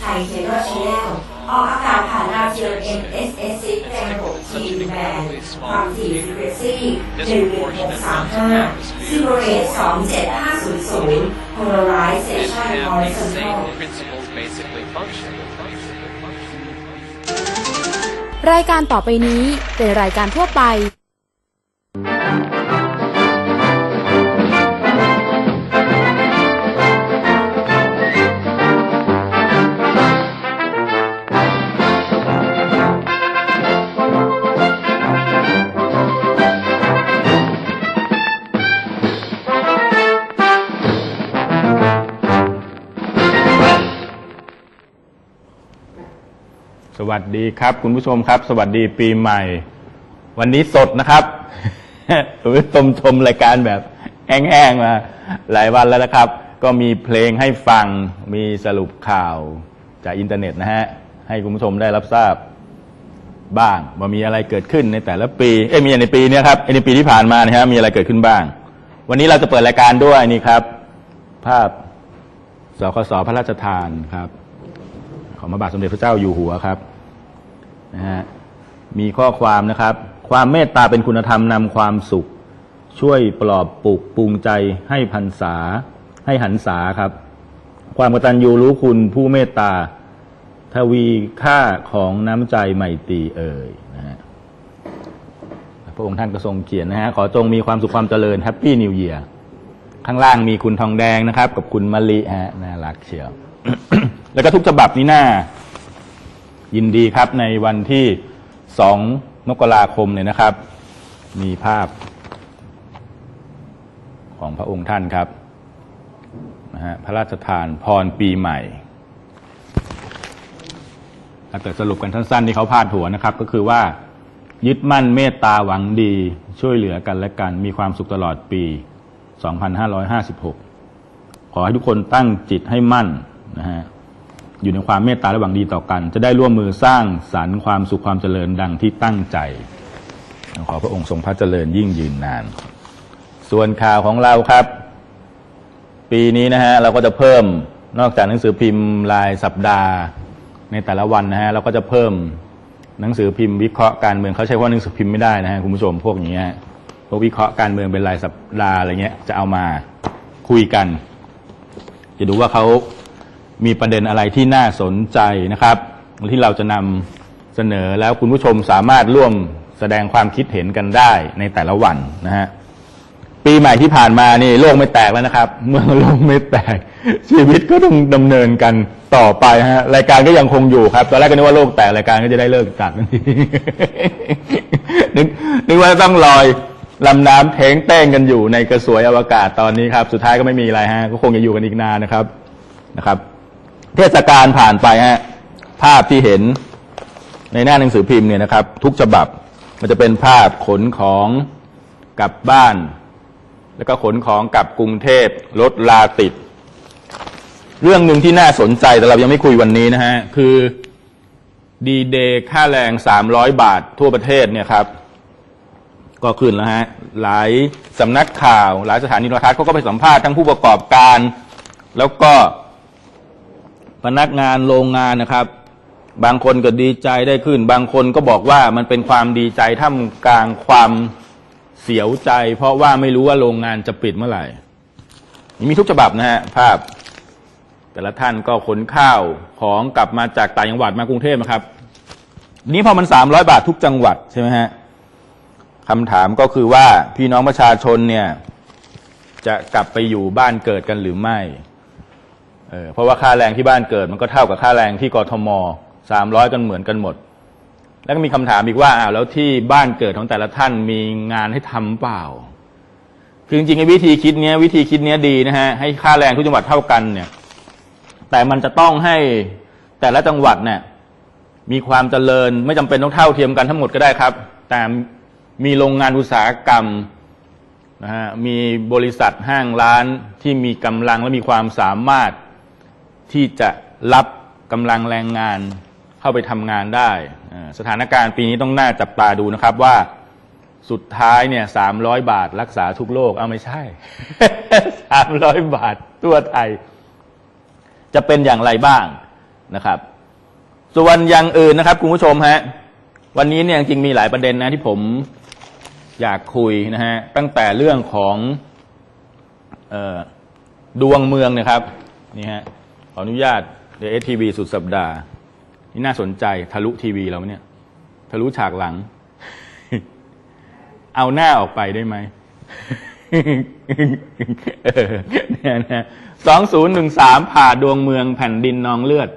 ไทยเทเลอร์ชแนลออกอากาศผ่านดาวเทียม MSS 6ในระบบทีมแบนความถี่ frequency 11635 Zero Rate 27500 Polarization and have these horizontal same principles basically function. รายการต่อไปนี้เป็นรายการทั่วไป สวัสดีครับ คุณผู้ชมครับ สวัสดีปีใหม่ วันนี้สดนะครับคุณผู้ชมชมรายการแบบแห้งๆมาหลายวันแล้วนะครับ ก็มีเพลงให้ฟังมีสรุปข่าวจากอินเทอร์เน็ตนะฮะ ให้คุณผู้ชมได้รับทราบบ้างว่ามีอะไรเกิดขึ้นในแต่ละปีเอ้ยมีในปีนี้ครับในปีที่ผ่านมานะฮะมีอะไรเกิดขึ้นบ้าง วันนี้เราจะเปิดรายการด้วยนี่ครับ ภาพสคสพระราชทานครับ ของพระบาทสมเด็จพระเจ้าอยู่หัวครับ นะฮะมีข้อความนะครับ ความเมตตาเป็นคุณธรรมนำความสุข ช่วยปลอบปลุกปรุงใจให้พันษา ให้หันษาครับ ความกตัญญูรู้คุณผู้เมตตา ทวีค่าของน้ำใจใหม่ตรีเอ่ยนะฮะพระองค์ท่านก็ทรงเขียนนะฮะขอจงมีความสุขความเจริญแฮปปี้นิวเยียร์ข้างล่างมีคุณทองแดงนะครับ กับคุณมะลิฮะน่ารักเชียว แล้วก็ทุกฉบับนี้หน้า ยินดีครับในวันที่สองมกราคมเนี่ยนะครับ มีภาพของพระองค์ท่านครับนะฮะพระราชทานพรปีใหม่ถ้าเกิดสรุปกันสั้นๆที่เขาพาดหัวนะครับ ก็คือว่ายึดมั่นเมตตาหวังดีช่วยเหลือกันและกันมีความสุขตลอดปี 2556 ขอให้ทุกคนตั้งจิตให้มั่นนะฮะ อยู่ในความเมตตาและหวังดีต่อกัน จะได้ร่วมมือสร้างสรรค์ความสุขความเจริญดังที่ตั้งใจ ขอพระองค์ทรงพระเจริญยิ่งยืนนาน ส่วนข่าวของเราครับ ปีนี้นะฮะเราก็จะเพิ่มนอกจากหนังสือพิมพ์รายสัปดาห์ในแต่ละวันนะฮะเราก็จะเพิ่มหนังสือพิมพ์วิเคราะห์การเมืองเขาใช้ว่าหนังสือพิมพ์ไม่ได้นะฮะคุณผู้ชมพวกนี้พวกวิเคราะห์การเมืองเป็นรายสัปดาห์อะไรเงี้ยจะเอามาคุยกัน จะดูว่าเขา มีประเด็นอะไรที่น่าสนใจนะครับ ที่เราจะนำเสนอแล้วคุณผู้ชมสามารถร่วมแสดงความคิดเห็นกันได้ในแต่ละวันนะฮะปีใหม่ที่ผ่านมานี่โลกไม่แตกแล้วนะครับ เมื่อโลกไม่แตก ชีวิตก็ต้องดำเนินกันต่อไปฮะรายการก็ยังคงอยู่ครับ ตอนแรกก็นึกว่าโลกแตกรายการก็จะได้เลิกจัดทันทีนึกนึกว่าต้องลอยลำน้ำเทงเต้งกันอยู่ในกระสวยอวกาศตอนนี้ครับ สุดท้ายก็ไม่มีอะไรฮะก็คงจะอยู่กันอีกนานนะครับนะครับ เทศกาลผ่านไปฮะภาพที่เห็นในหน้าหนังสือพิมพ์เนี่ยนะครับ ทุกฉบับมันจะเป็นภาพขนของกลับบ้าน แล้วก็ขนของกลับกรุงเทพรถลาติด เรื่องหนึ่งที่น่าสนใจแต่เรายังไม่คุยวันนี้นะฮะ คือดีเดย์ค่าแรง300บาททั่วประเทศเนี่ยครับ ก็ขึ้นแล้วฮะ หลายสำนักข่าว หลายสถานีโทรทัศน์เขาก็ไปสัมภาษณ์ทั้งผู้ประกอบการ แล้วก็ พนักงานโรงงานนะครับ บางคนก็ดีใจได้ขึ้น บางคนก็บอกว่ามันเป็นความดีใจท่ามกลางความเสียวใจ เพราะว่าไม่รู้ว่าโรงงานจะปิดเมื่อไหร่นี่มีทุกฉบับนะฮะภาพ แต่ละท่านก็ขนข้าวของกลับมาจากต่างจังหวัดมากรุงเทพนะครับ นี้พอมันสามร้อยบาททุกจังหวัดใช่ไหมฮะคำถามก็คือว่าพี่น้องประชาชนเนี่ย จะกลับไปอยู่บ้านเกิดกันหรือไม่ เออเพราะว่าค่าแรงที่บ้านเกิด มันก็เท่ากับค่าแรงที่กทมสามร้อยกันเหมือนกันหมด แล้วก็มีคำถามอีกว่าอ้าวแล้วที่บ้านเกิดของแต่ละท่านมีงานให้ทำเปล่า คือจริงๆไอ้วิธีคิดเนี้ยวิธีคิดเนี้ยดีนะฮะให้ค่าแรงทุกจังหวัดเท่ากันเนี่ย แต่มันจะต้องให้แต่ละจังหวัดเนี่ยมีความเจริญไม่จำเป็นต้องเท่าเทียมกันทั้งหมดก็ได้ครับ แต่มีโรงงานอุตสาหกรรมนะฮะมีบริษัทห้างร้านที่มีกำลังและมีความสามารถ ที่จะรับกำลังแรงงานเข้าไปทำงานได้สถานการณ์ปีนี้ต้องน่าจับตาดูนะครับว่าสุดท้ายเนี่ยสามร้อยบาทรักษาทุกโรคเอาไม่ใช่สามร้อยบาททั่วไทย จะเป็นอย่างไรบ้างนะครับ ส่วนอย่างอื่นนะครับคุณผู้ชมฮะวันนี้เนี่ยจริงมีหลายประเด็นนะที่ผมอยากคุยนะฮะตั้งแต่เรื่องของออดวงเมืองนะครับนี่ฮะ ออนุญาตเดเอทีวีสุดสัปดาห์ นี่น่าสนใจทะลุทีวีเราเนี่ยทะลุฉากหลัง เอาหน้าออกไปได้ไหมสองศูนย์หนึ่งสามผ่าดวงเมืองแผ่นดินนองเลือด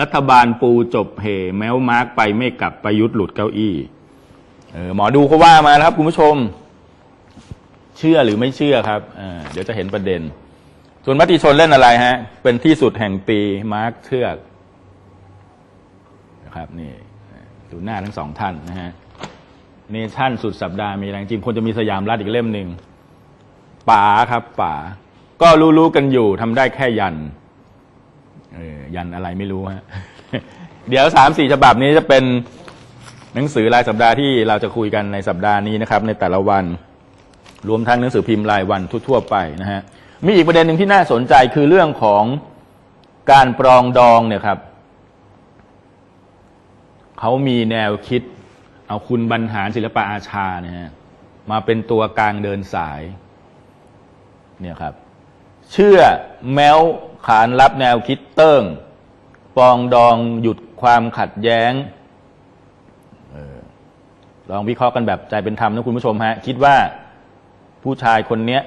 รัฐบาลปูจบเหแมวมาร์กไปไม่กลับประยุทธ์หลุดเก้าอี้เออหมอดูเขาว่ามานะครับ คุณผู้ชม เชื่อหรือไม่เชื่อครับเเดี๋ยวจะเห็นประเด็น ส่วนมติชนเล่นอะไรฮะ เป็นที่สุดแห่งปีมาร์กเชือกนะครับนี่ดูหน้าทั้งสองท่านนะฮะเนชั่นสุดสัปดาห์มีแรงจริงควรจะมีสยามรัฐอีกเล่มหนึ่งป๋าครับป๋าก็รู้ๆกันอยู่ทำได้แค่ยันเออยันอะไรไม่รู้ฮะเดี๋ยวสามสี่ฉบับนี้จะเป็นหนังสือรายสัปดาห์ที่เราจะคุยกันในสัปดาห์นี้นะครับ ในแต่ละวัน รวมทั้งหนังสือพิมพ์รายวันทั่วๆไปนะฮะ มีอีกประเด็นหนึ่งที่น่าสนใจคือเรื่องของการปรองดองเนี่ยครับเขามีแนวคิด เอาคุณบรรหารศิลปะอาชาเนี่ยมาเป็นตัวกลางเดินสายเนี่ยครับ เชื่อแม้วขานรับแนวคิดเติ้งปองดองหยุดความขัดแย้งออลองวิเคราะห์กันแบบใจเป็นธรรมนะคุณผู้ชมฮะ คิดว่าผู้ชายคนเนี้ย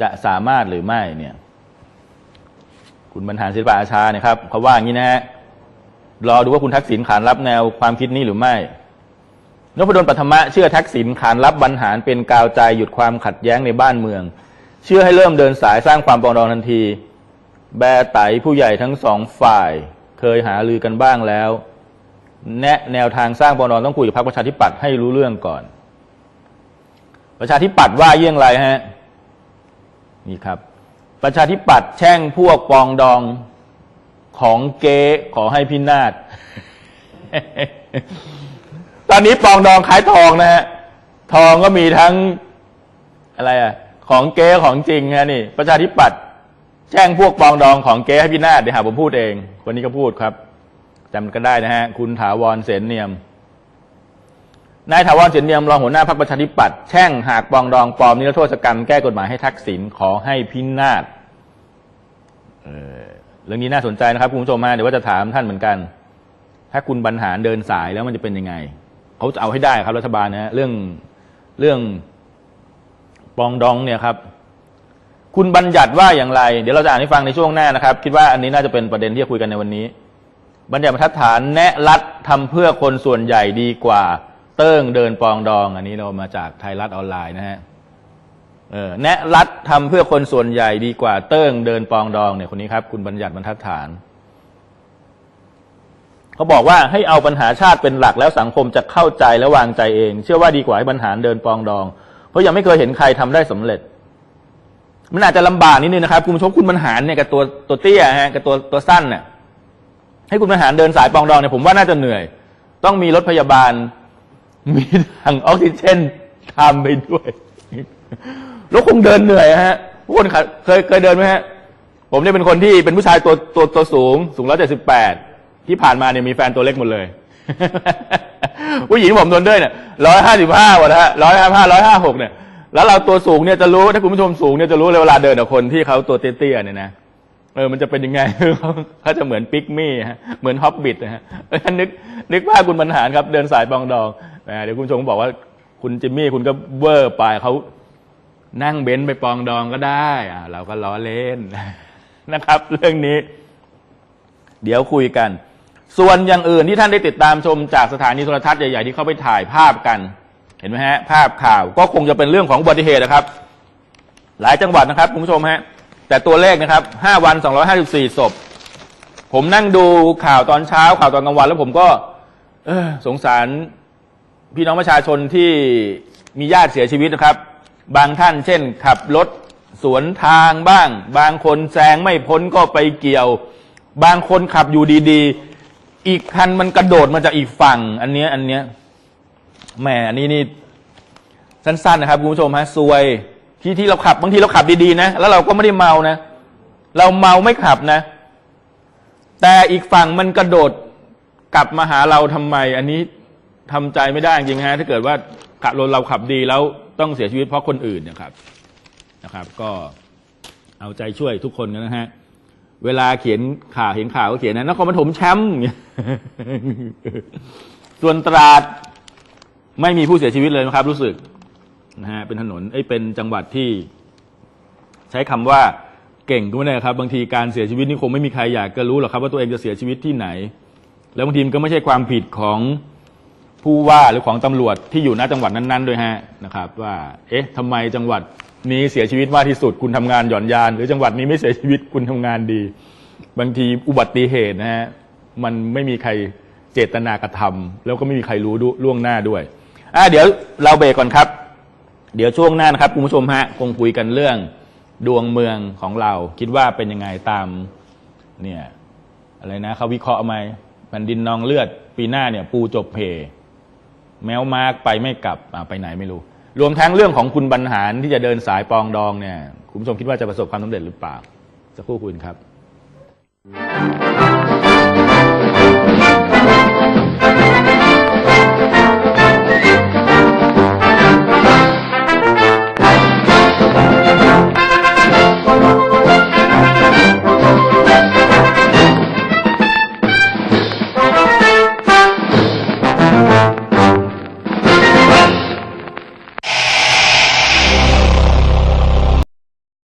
จะสามารถหรือไม่เนี่ยคุณบรรหารศิลปะอาชาเนี่ยครับเขาว่าอย่างนี้นะฮะรอดูว่าคุณทักษิณขานรับแนวความคิดนี้หรือไม่นพดลปัทมะเชื่อทักษิณขานรับบรรหารเป็นกาวใจหยุดความขัดแย้งในบ้านเมือง เชื่อให้เริ่มเดินสายสร้างความปรองดองทันที แบร์ไตผู้ใหญ่ทั้งสองฝ่าย เคยหาลือกันบ้างแล้ว แนะแนวทางสร้างปรองดองต้องคุยกับพรรคประชาธิปัตย์ให้รู้เรื่องก่อน ประชาธิปัตย์ว่าเยี่ยงไรฮะ นี่ครับ ประชาธิปัตย์แช่งพวกปองดองของเก๊ขอให้พินาศตอนนี้ปองดองขายทองนะฮะทองก็มีทั้งอะไรอะของเก๊ของจริงฮะนี่ ประชาธิปัตย์แจ้งพวกปองดองของเก๊ให้พินาศเดี๋ยวหาผมพูดเอง วันนี้ก็พูดครับจำกันได้นะฮะ คุณถาวรเสนเนียม นายถาวรเสนเนียมรองหัวหน้าพรรคประชาธิปัตย์แช่งหากปองดองปลอมนิรโทษกรรมแก้กฎหมายให้ทักษิณขอให้พินาศเเรื่องนี้น่าสนใจนะครับคุณผู้ชมฮะเดี๋ยวว่าจะถามท่านเหมือนกัน ถ้าคุณบรรหารเดินสายแล้วมันจะเป็นยังไงเขาจะเอาให้ได้ครับรัฐบาลนะเรื่องเรื่องปองดองเนี่ยครับ คุณบัญญัติว่าอย่างไร เดี๋ยวเราจะอ่านให้ฟังในช่วงหน้านะครับ คิดว่าอันนี้น่าจะเป็นประเด็นที่จะคุยกันในวันนี้ บัญญัติบรรทัดฐานแนะรัฐทำเพื่อคนส่วนใหญ่ดีกว่า เติ้งเดินปองดอง อันนี้เรามาจากไทยรัฐออนไลน์นะฮะเออแนะรัฐทำเพื่อคนส่วนใหญ่ดีกว่าเติ้งเดินปองดองเนี่ยคนนี้ครับ คุณบัญญัติบรรทัดฐานเขาบอกว่าให้เอาปัญหาชาติเป็นหลักแล้วสังคมจะเข้าใจและวางใจเอง เชื่อว่าดีกว่าให้บรรหารเดินปองดอง เพราะยังไม่เคยเห็นใครทำได้สำเร็จ มันอาจจะลำบากนิดนึงนะครับ คุณผู้ชมคุณบรรหารเนี่ยกับตัวตัวเตี้ยฮะกับตัวตัวสั้นเนี่ยให้คุณบรรหารเดินสายปองดองเนี่ยผมว่าน่าจะเหนื่อย ต้องมีรถพยาบาล มีถังออกซิเจนทำไปด้วย แล้วคงเดินเหนื่อยฮะทุกคนเคยเคยเดินไหมฮะ ผมเนี่ยเป็นคนที่เป็นผู้ชายตัวตัวตัวสูง สูงร้อยเจ็ดสิบแปดที่ผ่านมาเนี่ยมีแฟนตัวเล็กหมดเลย ผู้หญิงผมโดนด้วยเนี่ยร้อยห้าสิบห้าวันฮะร้อยห้าห้าร้อยห้าหกเนี่ย แล้วเราตัวสูงเนี่ยจะรู้ถ้าคุณผู้ชมสูงเนี่ยจะรู้เลยเวลาเดินกับคนที่เขาตัวเตี้ยๆเนี่ยนะเออ มันจะเป็นยังไงเขาจะเหมือนปิกมี่ฮะ เหมือนฮอบบิทนะฮะนึกนึกว่าคุณบรรหารครับ เดินสายปองดอง เดี๋ยวคุณผู้ชมบอกว่าคุณจิมมี่คุณก็เวอร์ไปเขานั่งเบนซ์ไปปองดองก็ได้อ่าเราก็ล้อเล่นนะครับ เรื่องนี้ เดี๋ยวคุยกัน ส่วนอย่างอื่นที่ท่านได้ติดตามชมจากสถานีโทรทัศน์ใหญ่ๆที่เข้าไปถ่ายภาพกัน เห็นไหมฮะ ภาพข่าวก็คงจะเป็นเรื่องของอุบัติเหตุนะครับ หลายจังหวัดนะครับคุณผู้ชมฮะ แต่ตัวเลขนะครับ5วัน254ศพ ผมนั่งดูข่าวตอนเช้า ข่าวตอนกลางวัน แล้วผมก็ เออสงสาร พี่น้องประชาชนที่มีญาติเสียชีวิตนะครับ บางท่านเช่น ขับรถสวนทางบ้าง บางคนแซงไม่พ้นก็ไปเกี่ยว บางคนขับอยู่ดีๆ อีกคันมันกระโดดมาจากอีกฝั่ง อันเนี้ยอันเนี้ยแหมอันนี้นี่สั้นๆนะครับคุณผู้ชมฮะซวยที่ที่เราขับบางทีเราขับดีๆนะแล้วเราก็ไม่ได้เมานะ เราเมาไม่ขับนะ แต่อีกฝั่งมันกระโดดกลับมาหาเราทำไม อันนี้ ทำใจไม่ได้จริงฮะถ้าเกิดว่าขับรถเราขับดีแล้วต้องเสียชีวิตเพราะคนอื่นเนะครับนะครับ ก็เอาใจช่วยทุกคนกันนะฮะเวลาเขียนข่าวเห็นข่าวก็เขียนนะนครปฐมแชมป์เงี้ยส่วนตราดไม่มีผู้เสียชีวิตเลยนะครับ รู้สึกนะฮะเป็นถนนเอ้ยเป็นจังหวัดที่ ใช้คำว่าเก่งก็ไม่ได้ครับ บางทีการเสียชีวิตนี่คงไม่มีใครอยากจะรู้หรอกครับ ว่าตัวเองจะเสียชีวิตที่ไหน แล้วบางทีมันก็ไม่ใช่ความผิดของ ผู้ว่าหรือของตำรวจที่อยู่ณจังหวัดนั้นๆ ด้วยฮะนะครับ ว่าเอ๊ะทำไมจังหวัดนี้เสียชีวิตมากที่สุดคุณทำงานหย่อนยาน หรือจังหวัดนี้ไม่เสียชีวิตคุณทำงานดี บางทีอุบัติเหตุนะฮะมันไม่มีใครเจตนากระทำแล้วก็ไม่มีใครรู้ล่วงหน้าด้วยอะเดี๋ยวเราเบรกก่อนครับ เดี๋ยวช่วงหน้านะครับคุณผู้ชมฮะคงคุยกันเรื่องดวงเมืองของเราคิดว่าเป็นยังไงตามเนี่ยอะไรนะเขาวิเคราะห์ไหมแผ่นดินนองเลือดปีหน้าเนี่ยปูจบเพ แมวมาร์กไปไม่กลับไปไหนไม่รู้ รวมทั้งเรื่องของคุณบรรหารที่จะเดินสายปองดองเนี่ย คุณผู้ชมคิดว่าจะประสบความสำเร็จหรือเปล่า สักครู่คุณครับ